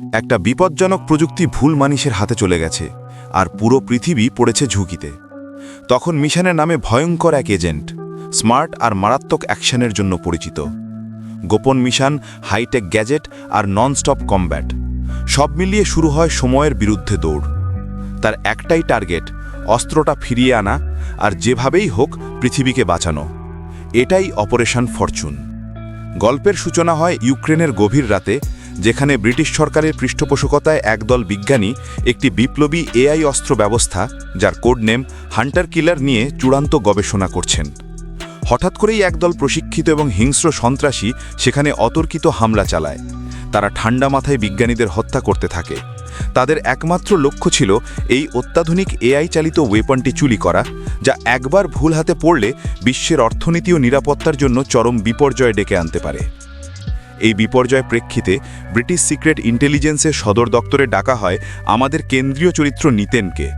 একটা বিপজ্জনক প্রযুক্তি ভুল মানুষের হাতে চলে গেছে, আর পুরো পৃথিবী পড়েছে ঝুঁকিতে। তখন মিশনের নামে ভয়ঙ্কর এক এজেন্ট, স্মার্ট আর মারাত্মক অ্যাকশনের জন্য পরিচিত। গোপন মিশন, হাইটেক গ্যাজেট আর ননস্টপ কমব্যাট, সব মিলিয়ে শুরু হয় সময়ের বিরুদ্ধে দৌড়। তার একটাই টার্গেট, অস্ত্রটা ফিরিয়ে আনা, আর যেভাবেই হোক পৃথিবীকে বাঁচানো। এটাই অপারেশন ফরচুন। গল্পের সূচনা হয় ইউক্রেনের গভীর রাতে যেখানে ব্রিটিশ সরকারের পৃষ্ঠপোষকতায় একদল বিজ্ঞানী একটি বিপ্লবী এআই অস্ত্র ব্যবস্থা, যার কোড নেম হান্টার কিলার নিয়ে চূড়ান্ত গবেষণা করছেন। হঠাৎ করেই একদল প্রশিক্ষিত এবং হিংস্র সন্ত্রাসী সেখানে অতর্কিত হামলা চালায়। তারা ঠান্ডা মাথায় বিজ্ঞানীদের হত্যা করতে থাকে। তাদের একমাত্র লক্ষ্য ছিল এই অত্যাধুনিক এআই চালিত ওয়েপনটি চুরি করা, যা একবার ভুল হাতে পড়লে বিশ্বের অর্থনীতি ও নিরাপত্তার জন্য চরম বিপর্যয় ডেকে আনতে পারে। এই বিপর্যয় প্রেক্ষিতে ব্রিটিশ সিক্রেট ইন্টেলিজেন্সের সদর দপ্তরে ডাকা হয় আমাদের কেন্দ্রীয় চরিত্র নিতেনকে।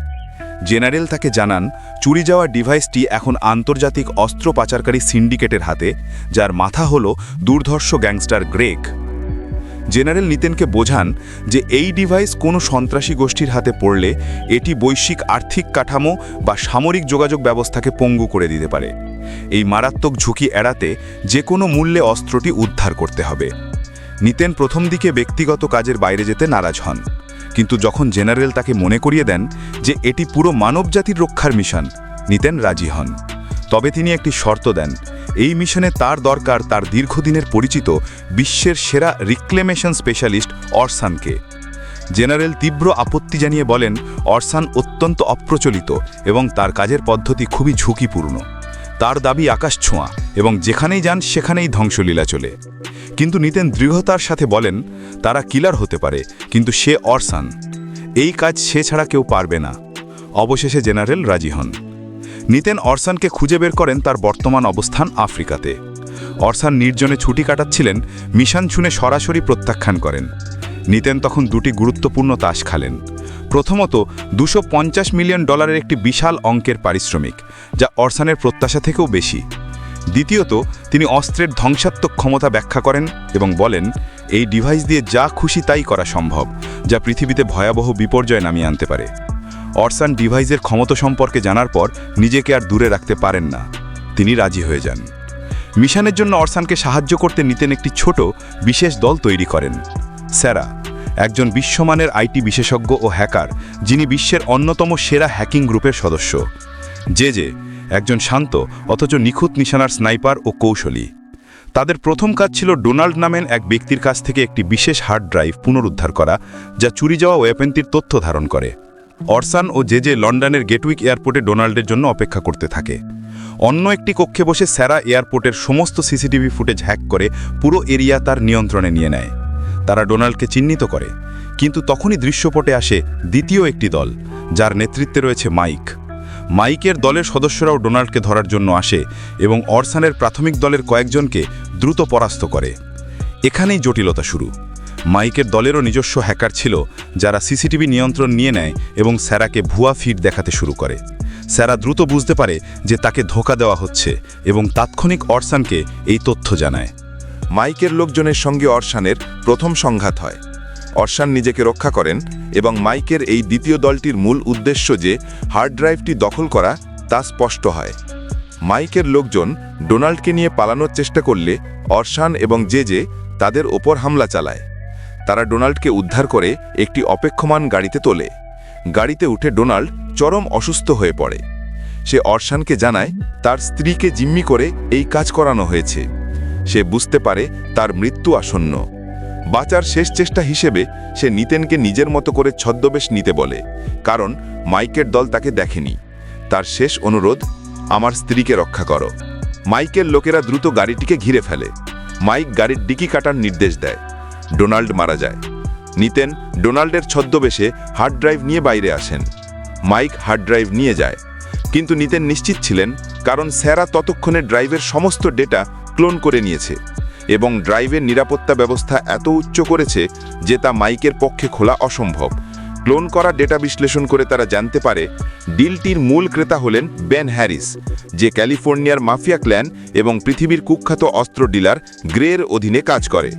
জেনারেল তাকে জানান, চুরি যাওয়া ডিভাইসটি এখন আন্তর্জাতিক অস্ত্র পাচারকারী সিন্ডিকেটের হাতে, যার মাথা হল দুর্ধর্ষ গ্যাংস্টার গ্রেক জেনারেল নিতেনকে বোঝান যে এই ডিভাইস কোনো সন্ত্রাসী গোষ্ঠীর হাতে পড়লে এটি বৈশ্বিক আর্থিক কাঠামো বা সামরিক যোগাযোগ ব্যবস্থাকে পঙ্গু করে দিতে পারে। এই মারাত্মক ঝুঁকি এড়াতে যে কোনো মূল্যে অস্ত্রটি উদ্ধার করতে হবে। নিতেন প্রথম দিকে ব্যক্তিগত কাজের বাইরে যেতে নারাজ হন। কিন্তু যখন জেনারেল তাকে মনে করিয়ে দেন যে এটি পুরো মানবজাতির রক্ষার মিশন, নিতেন রাজি হন। তবে তিনি একটি শর্ত দেন। এই মিশনে তার দরকার তার দীর্ঘদিনের পরিচিত বিশ্বের সেরা রিক্লেমেশন স্পেশালিস্ট অরসানকে। জেনারেল তীব্র আপত্তি জানিয়ে বলেন, অরসান অত্যন্ত অপ্রচলিত এবং তার কাজের পদ্ধতি খুবই ঝুঁকিপূর্ণ। তার দাবি আকাশ ছোঁয়া এবং যেখানেই যান সেখানেই ধ্বংসলীলা চলে। কিন্তু নিতেন দৃঢ়তার সাথে বলেন, তারা কিলার হতে পারে, কিন্তু সে অরসান। এই কাজ সে ছাড়া কেউ পারবে না। অবশেষে জেনারেল রাজি হন। নিতেন অরসানকে খুঁজে বের করেন তার বর্তমান অবস্থান আফ্রিকাতে। অরসান নির্জনে ছুটি কাটাচ্ছিলেন, মিশন ছুনে সরাসরি প্রত্যাখ্যান করেন। নিতেন তখন দুটি গুরুত্বপূর্ণ তাস খালেন। প্রথমত, দুশো মিলিয়ন ডলারের একটি বিশাল অঙ্কের পারিশ্রমিক যা অরসানের প্রত্যাশা থেকেও বেশি। দ্বিতীয়ত, তিনি অস্ত্রের ধ্বংসাত্মক ক্ষমতা ব্যাখ্যা করেন এবং বলেন, এই ডিভাইস দিয়ে যা খুশি তাই করা সম্ভব, যা পৃথিবীতে ভয়াবহ বিপর্যয় নামিয়ে আনতে পারে। অরসান ডিভাইসের ক্ষমতা সম্পর্কে জানার পর নিজেকে আর দূরে রাখতে পারেন না। তিনি রাজি হয়ে যান। মিশনের জন্য অরসানকে সাহায্য করতে নিতেন একটি ছোট, বিশেষ দল তৈরি করেন। স্যারা, একজন বিশ্বমানের আইটি বিশেষজ্ঞ ও হ্যাকার, যিনি বিশ্বের অন্যতম সেরা হ্যাকিং গ্রুপের সদস্য। যে যে, একজন শান্ত অথচ নিখুঁত নিশানার স্নাইপার ও কৌশলী। তাদের প্রথম কাজ ছিল ডোনাল্ড নামেন এক ব্যক্তির কাছ থেকে একটি বিশেষ হার্ড ড্রাইভ পুনরুদ্ধার করা, যা চুরি যাওয়া ওয়েপেনটির তথ্য ধারণ করে। অরসান ও যে যে লন্ডনের গেটউইক এয়ারপোর্টে ডোনাল্ডের জন্য অপেক্ষা করতে থাকে। অন্য একটি কক্ষে বসে স্যারা এয়ারপোর্টের সমস্ত সিসিটিভি ফুটেজ হ্যাক করে পুরো এরিয়া তার নিয়ন্ত্রণে নিয়ে নেয়। তারা ডোনাল্ডকে চিহ্নিত করে। কিন্তু তখনই দৃশ্যপটে আসে দ্বিতীয় একটি দল, যার নেতৃত্বে রয়েছে মাইক। মাইকের দলের সদস্যরাও ডোনাল্ডকে ধরার জন্য আসে এবং অরসানের প্রাথমিক দলের কয়েকজনকে দ্রুত পরাস্ত করে। এখানেই জটিলতা শুরু। মাইকের দলেরও নিজস্ব হ্যাকার ছিল, যারা সিসিটিভি নিয়ন্ত্রণ নিয়ে নেয় এবং স্যারাকে ভুয়া ফিড দেখাতে শুরু করে। স্যারা দ্রুত বুঝতে পারে যে তাকে ধোকা দেওয়া হচ্ছে এবং তাৎক্ষণিক অরসানকে এই তথ্য জানায়। মাইকের লোকজনের সঙ্গে অরসানের প্রথম সংঘাত হয়। অরসান নিজেকে রক্ষা করেন এবং মাইকের এই দ্বিতীয় দলটির মূল উদ্দেশ্য যে হার্ড ড্রাইভটি দখল করা, তা স্পষ্ট হয়। মাইকের লোকজন ডোনাল্ডকে নিয়ে পালানোর চেষ্টা করলে অর্শান এবং যে যে তাদের ওপর হামলা চালায়। তারা ডোনাল্ডকে উদ্ধার করে একটি অপেক্ষমান গাড়িতে তোলে। গাড়িতে উঠে ডোনাল্ড চরম অসুস্থ হয়ে পড়ে। সে অর্শানকে জানায়, তার স্ত্রীকে জিম্মি করে এই কাজ করানো হয়েছে। সে বুঝতে পারে তার মৃত্যু আসন্ন। বাঁচার শেষ চেষ্টা হিসেবে সে নিতেনকে নিজের মতো করে ছদ্মবেশ নিতে বলে, কারণ মাইকের দল তাকে দেখেনি। তার শেষ অনুরোধ, আমার স্ত্রীকে রক্ষা করো। মাইকের লোকেরা দ্রুত গাড়িটিকে ঘিরে ফেলে। মাইক গাড়ির ডিকি কাটার নির্দেশ দেয়। ডোনাল্ড মারা যায়। নিতেন ডোনাল্ডের ছদ্মবেশে হার্ড ড্রাইভ নিয়ে বাইরে আসেন। মাইক হার্ড ড্রাইভ নিয়ে যায়। কিন্তু নিতেন নিশ্চিত ছিলেন, কারণ স্যারা ততক্ষণে ড্রাইভের সমস্ত ডেটা ক্লোন করে নিয়েছে। এবং ড্রাইভের নিরাপত্তা ব্যবস্থা এত উচ্চ করেছে যে তা মাইকের পক্ষে খোলা অসম্ভব। ক্লোন করা ডেটা বিশ্লেষণ করে তারা জানতে পারে, ডিলটির মূল ক্রেতা হলেন বেন হ্যারিস, যে ক্যালিফোর্নিয়ার মাফিয়া ক্ল্যান এবং পৃথিবীর কুখ্যাত অস্ত্র ডিলার গ্রের অধীনে কাজ করে।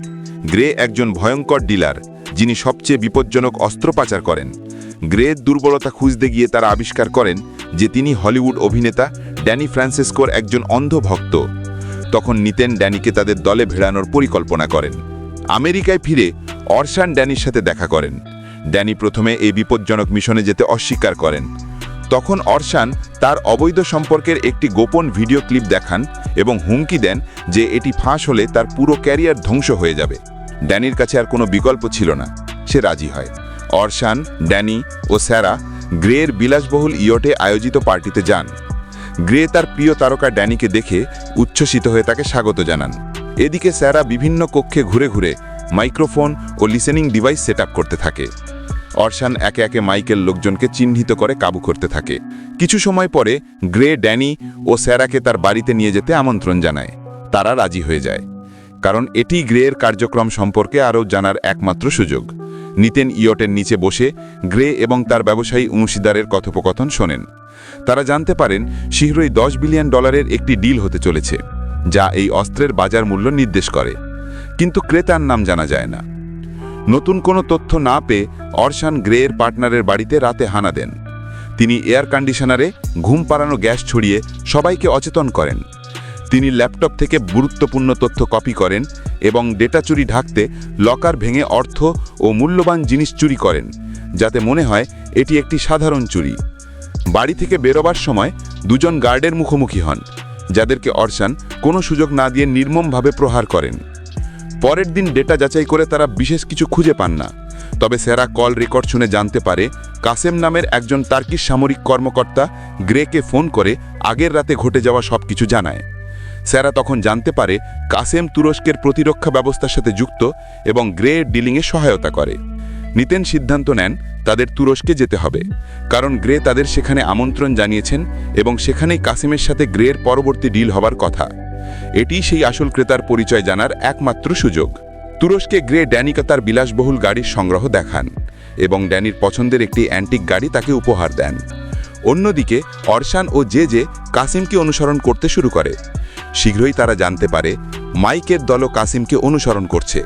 গ্রে একজন ভয়ঙ্কর ডিলার, যিনি সবচেয়ে বিপজ্জনক অস্ত্র পাচার করেন। গ্রের দুর্বলতা খুঁজতে গিয়ে তারা আবিষ্কার করেন যে তিনি হলিউড অভিনেতা ড্যানি ফ্রান্সিসকোর একজন অন্ধ ভক্ত। তখন নিতেন ড্যানিকে তাদের দলে ভেড়ানোর পরিকল্পনা করেন। আমেরিকায় ফিরে অর্শান ড্যানির সাথে দেখা করেন। ড্যানি প্রথমে এই বিপজ্জনক মিশনে যেতে অস্বীকার করেন। তখন অর্শান তার অবৈধ সম্পর্কের একটি গোপন ভিডিও ক্লিপ দেখান এবং হুমকি দেন যে এটি ফাঁস হলে তার পুরো ক্যারিয়ার ধ্বংস হয়ে যাবে। ড্যানির কাছে আর কোনো বিকল্প ছিল না। সে রাজি হয়। অর্শান, ড্যানি ও স্যারা গ্রের বিলাসবহুল ইয়টে আয়োজিত পার্টিতে যান। গ্রে তার প্রিয় তারকা ড্যানিকে দেখে উচ্ছ্বসিত হয়ে তাকে স্বাগত জানান। এদিকে স্যারা বিভিন্ন কক্ষে ঘুরে ঘুরে মাইক্রোফোন ও লিসেনিং ডিভাইস সেট করতে থাকে। অর্শান একে একে মাইকেল লোকজনকে চিহ্নিত করে কাবু করতে থাকে। কিছু সময় পরে গ্রে, ড্যানি ও স্যারাকে তার বাড়িতে নিয়ে যেতে আমন্ত্রণ জানায়। তারা রাজি হয়ে যায়। কারণ এটি গ্রের কার্যক্রম সম্পর্কে আরও জানার একমাত্র সুযোগ। নিতেন ইয়টের নিচে বসে গ্রে এবং তার ব্যবসায়ী অংশীদারের কথোপকথন শোনেন। তারা জানতে পারেন শীঘ্রই দশ বিলিয়ন ডলারের একটি ডিল হতে চলেছে, যা এই অস্ত্রের বাজার মূল্য নির্দেশ করে। কিন্তু ক্রেতার নাম জানা যায় না। নতুন কোনো তথ্য না পেয়ে অর্শান গ্রেয়ের পার্টনারের বাড়িতে রাতে হানা দেন। তিনি এয়ার কন্ডিশনারে ঘুম পাড়ানো গ্যাস ছড়িয়ে সবাইকে অচেতন করেন। তিনি ল্যাপটপ থেকে গুরুত্বপূর্ণ তথ্য কপি করেন এবং ডেটা চুরি ঢাকতে লকার ভেঙে অর্থ ও মূল্যবান জিনিস চুরি করেন, যাতে মনে হয় এটি একটি সাধারণ চুরি। বাড়ি থেকে বেরোবার সময় দুজন গার্ডের মুখোমুখি হন, যাদেরকে অর্শান কোনো সুযোগ না দিয়ে নির্মমভাবে প্রহার করেন। পরের দিন ডেটা যাচাই করে তারা বিশেষ কিছু খুঁজে পান না, তবে সেরা কল রেকর্ড শুনে জানতে পারে কাসেম নামের একজন তার্কিশ সামরিক কর্মকর্তা গ্রেকে ফোন করে আগের রাতে ঘটে যাওয়া সব কিছু জানায়। স্যারা তখন জানতে পারে কাসেম তুরস্কের প্রতিরক্ষা ব্যবস্থার সাথে যুক্ত এবং গ্রে ডিলিংয়ে সহায়তা করে। নিতেন সিদ্ধান্ত নেন তাদের তুরস্কে যেতে হবে, কারণ গ্রে তাদের সেখানে আমন্ত্রণ জানিয়েছেন এবং সেখানেই কাসিমের সাথে গ্রের পরবর্তী ডিল হবার কথা। এটি সেই আসল ক্রেতার পরিচয় জানার একমাত্র সুযোগ। তুরস্কে গ্রে ড্যানিকা তার বিলাসবহুল গাড়ির সংগ্রহ দেখান এবং ড্যানির পছন্দের একটি অ্যান্টিক গাড়ি তাকে উপহার দেন। অন্যদিকে, অর্শান ও জে জে কাসিমকে অনুসরণ করতে শুরু করে। শীঘ্রই তারা জানতে পারে, মাইকের দলও কাসিমকে অনুসরণ করছে।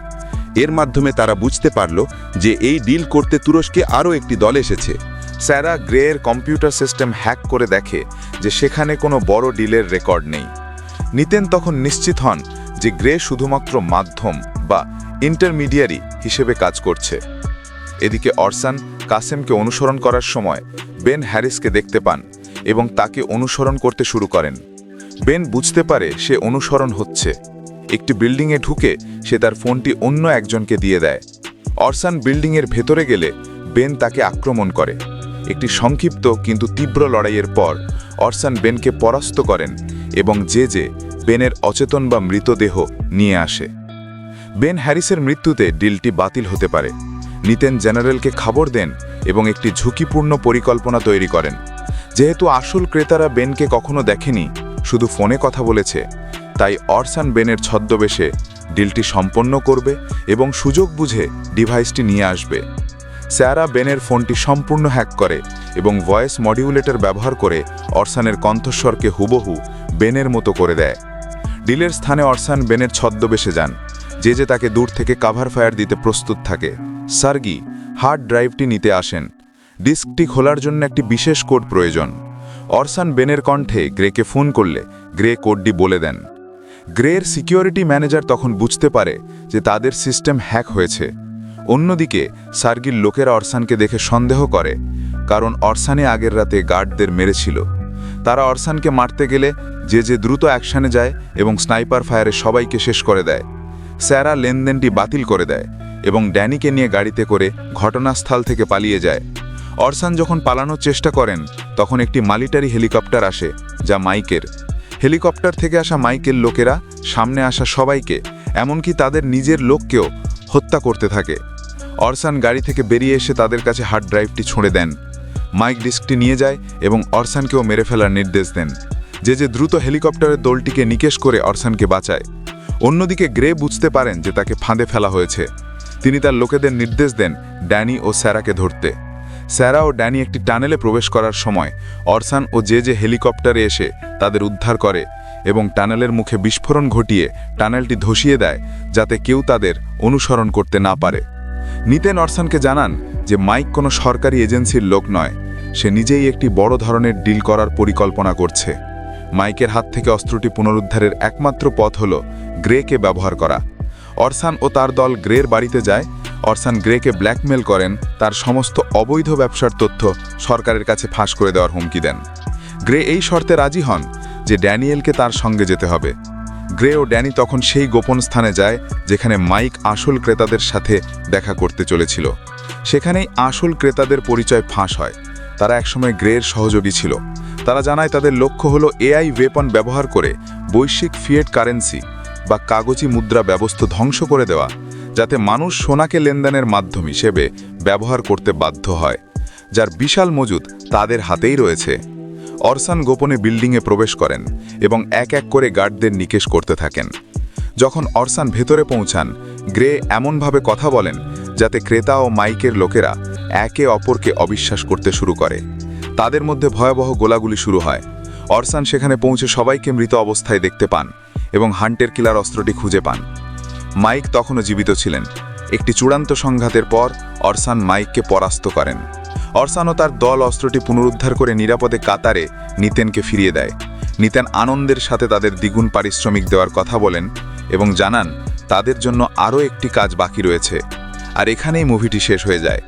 এর মাধ্যমে তারা বুঝতে পারল যে এই ডিল করতে তুরস্কে আরও একটি দল এসেছে। স্যারা গ্রেয়ের কম্পিউটার সিস্টেম হ্যাক করে দেখে যে সেখানে কোনো বড় ডিলের রেকর্ড নেই। নিতেন তখন নিশ্চিত হন যে গ্রে শুধুমাত্র মাধ্যম বা ইন্টারমিডিয়ারি হিসেবে কাজ করছে। এদিকে অরসান কাসেমকে অনুসরণ করার সময় বেন হ্যারিসকে দেখতে পান এবং তাকে অনুসরণ করতে শুরু করেন। বেন বুঝতে পারে সে অনুসরণ হচ্ছে। একটি বিল্ডিংয়ে ঢুকে সে তার ফোনটি অন্য একজনকে দিয়ে দেয়। অরসান বিল্ডিংয়ের ভেতরে গেলে বেন তাকে আক্রমণ করে। একটি সংক্ষিপ্ত কিন্তু তীব্র লড়াইয়ের পর অরসান বেনকে পরাস্ত করেন এবং যে যে বেনের অচেতন বা মৃতদেহ নিয়ে আসে। বেন হ্যারিসের মৃত্যুতে ডিলটি বাতিল হতে পারে। নিতেন জেনারেলকে খবর দেন এবং একটি ঝুঁকিপূর্ণ পরিকল্পনা তৈরি করেন। যেহেতু আসল ক্রেতারা বেনকে কখনো দেখেনি, শুধু ফোনে কথা বলেছে তাই অরসান বেনের ছদ্মবেশে ডিলটি সম্পন্ন করবে এবং সুযোগ বুঝে ডিভাইসটি নিয়ে আসবে। স্যারা বেনের ফোনটি সম্পূর্ণ হ্যাক করে এবং ভয়েস মডিউলেটর ব্যবহার করে অরসানের কণ্ঠস্বরকে হুবহু বেনের মতো করে দেয়। ডিলের স্থানে অরসান বেনের ছদ্মবেশে যান, যে যে তাকে দূর থেকে কাভার ফায়ার দিতে প্রস্তুত থাকে। সার্গি, হার্ড ড্রাইভটি নিতে আসেন। ডিস্কটি খোলার জন্য একটি বিশেষ কোড প্রয়োজন। অরসান বেনের কণ্ঠে গ্রেকে ফোন করলে গ্রে কোডটি বলে দেন। গ্রের সিকিউরিটি ম্যানেজার তখন বুঝতে পারে যে তাদের সিস্টেম হ্যাক হয়েছে। অন্যদিকে, সার্গির লোকেরা অরসানকে দেখে সন্দেহ করে, কারণ অরসানে আগের রাতে গার্ডদের মেরেছিল। তারা অরসানকে মারতে গেলে যে যে দ্রুত অ্যাকশানে যায় এবং স্নাইপার ফায়ারে সবাইকে শেষ করে দেয়। স্যারা লেনদেনটি বাতিল করে দেয় এবং ড্যানিকে নিয়ে গাড়িতে করে ঘটনাস্থল থেকে পালিয়ে যায়। অরসান যখন পালানোর চেষ্টা করেন, তখন একটি মালিটারি হেলিকপ্টার আসে, যা মাইকের। হেলিকপ্টার থেকে আসা মাইকের লোকেরা, সামনে আসা সবাইকে, এমনকি তাদের নিজের লোককেও হত্যা করতে থাকে। অরসান গাড়ি থেকে বেরিয়ে এসে তাদের কাছে হার্ড ড্রাইভটি ছুঁড়ে দেন। মাইক ডিস্কটি নিয়ে যায় এবং অরসানকেও মেরে ফেলার নির্দেশ দেন। যে যে দ্রুত হেলিকপ্টারের দলটিকে নিকেশ করে অরসানকে বাঁচায়। অন্যদিকে গ্রে বুঝতে পারেন যে তাকে ফাঁদে ফেলা হয়েছে। তিনি তার লোকেদের নির্দেশ দেন ড্যানি ও স্যারাকে ধরতে। স্যারা ও ড্যানি একটি টানেলে প্রবেশ করার সময় অরসান ও যে যে হেলিকপ্টারে এসে তাদের উদ্ধার করে এবং টানেলের মুখে বিস্ফোরণ ঘটিয়ে টানেলটি ধসিয়ে দেয় যাতে কেউ তাদের অনুসরণ করতে না পারে। নিতেন অরসানকে জানান যে মাইক কোনো সরকারি এজেন্সির লোক নয়, সে নিজেই একটি বড় ধরনের ডিল করার পরিকল্পনা করছে। মাইকের হাত থেকে অস্ত্রটি পুনরুদ্ধারের একমাত্র পথ হল গ্রেকে ব্যবহার করা। অরসান ও তার দল গ্রের বাড়িতে যায় অরসান গ্রেকে ব্ল্যাকমেল করেন, তার সমস্ত অবৈধ ব্যবসার তথ্য সরকারের কাছে ফাঁস করে দেওয়ার হুমকি দেন। গ্রে এই শর্তে রাজি হন যে ড্যানিয়েলকে তার সঙ্গে যেতে হবে। গ্রে ও ড্যানি তখন সেই গোপন স্থানে যায় যেখানে মাইক আসল ক্রেতাদের সাথে দেখা করতে চলেছিল। সেখানেই আসল ক্রেতাদের পরিচয় ফাঁস হয়। তারা একসময় গ্রের সহযোগী ছিল। তারা জানায় তাদের লক্ষ্য হলো এআই ওয়েপন ব্যবহার করে বৈশ্বিক ফিয়েট কারেন্সি বা কাগজি মুদ্রা ব্যবস্থা ধ্বংস করে দেওয়া যাতে মানুষ সোনাকে লেনদেনের মাধ্যম হিসেবে ব্যবহার করতে বাধ্য হয়, যার বিশাল মজুদ তাদের হাতেই রয়েছে। অরসান গোপনে বিল্ডিংয়ে প্রবেশ করেন এবং এক এক করে গার্ডদের নিকেশ করতে থাকেন। যখন অরসান ভেতরে পৌঁছান, গ্রে এমনভাবে কথা বলেন যাতে ক্রেতা ও মাইকের লোকেরা একে অপরকে অবিশ্বাস করতে শুরু করে। তাদের মধ্যে ভয়াবহ গোলাগুলি শুরু হয়। অরসান সেখানে পৌঁছে সবাইকে মৃত অবস্থায় দেখতে পান এবং হান্টের কিলার অস্ত্রটি খুঁজে পান। মাইক তখনও জীবিত ছিলেন। একটি চূড়ান্ত সংঘাতের পর অরসান মাইককে পরাস্ত করেন। অরসান ও তার দল অস্ত্রটি পুনরুদ্ধার করে নিরাপদে কাতারে নিতেনকে ফিরিয়ে দেয়। নিতেন আনন্দের সাথে তাদের দ্বিগুণ পারিশ্রমিক দেওয়ার কথা বলেন এবং জানান, তাদের জন্য আরও একটি কাজ বাকি রয়েছে। আর এখানেই মুভিটি শেষ হয়ে যায়।